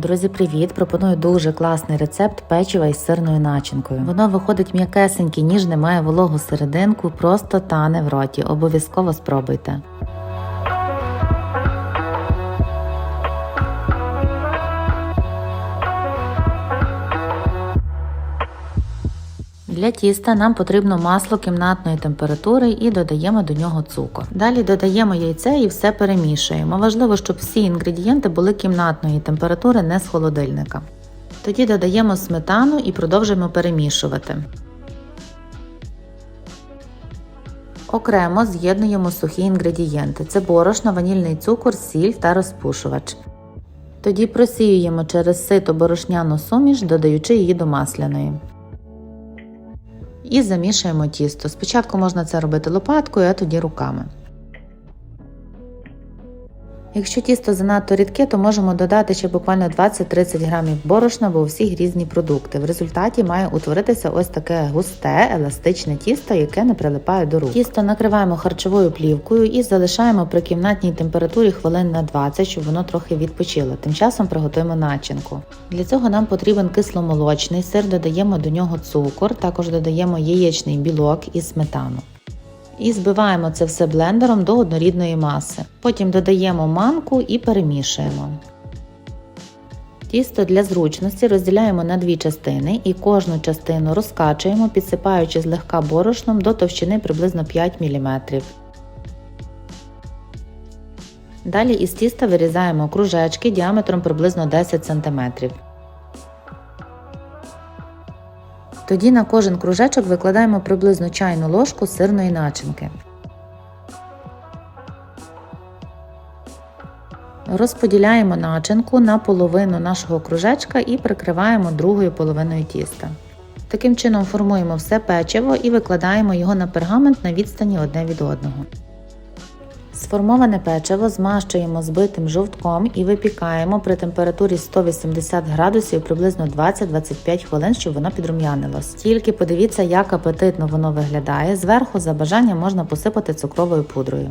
Друзі, привіт! Пропоную дуже класний рецепт печива із сирною начинкою. Воно виходить м'якесеньке, ніжне, має вологу серединку, просто тане в роті. Обов'язково спробуйте. Для тіста нам потрібно масло кімнатної температури і додаємо до нього цукор. Далі додаємо яйце і все перемішуємо. Важливо, щоб всі інгредієнти були кімнатної температури, не з холодильника. Тоді додаємо сметану і продовжуємо перемішувати. Окремо з'єднуємо сухі інгредієнти: це борошно, ванільний цукор, сіль та розпушувач. Тоді просіюємо через сито борошняну суміш, додаючи її до масляної. І замішуємо тісто. Спочатку можна це робити лопаткою, а тоді руками. Якщо тісто занадто рідке, то можемо додати ще буквально 20-30 грамів борошна, бо у всіх різні продукти. В результаті має утворитися ось таке густе, еластичне тісто, яке не прилипає до рук. Тісто накриваємо харчовою плівкою і залишаємо при кімнатній температурі хвилин на 20, щоб воно трохи відпочило. Тим часом приготуємо начинку. Для цього нам потрібен кисломолочний сир, додаємо до нього цукор, також додаємо яєчний білок і сметану. І збиваємо це все блендером до однорідної маси. Потім додаємо манку і перемішуємо. Тісто для зручності розділяємо на дві частини і кожну частину розкачуємо, підсипаючи злегка борошном до товщини приблизно 5 мм. Далі із тіста вирізаємо кружечки діаметром приблизно 10 см. Тоді на кожен кружечок викладаємо приблизно чайну ложку сирної начинки. Розподіляємо начинку на половину нашого кружечка і прикриваємо другою половиною тіста. Таким чином формуємо все печиво і викладаємо його на пергамент на відстані одне від одного. Сформоване печиво змащуємо збитим жовтком і випікаємо при температурі 180 градусів приблизно 20-25 хвилин, щоб воно підрум'янилось. Тільки подивіться, як апетитно воно виглядає. Зверху за бажанням можна посипати цукровою пудрою.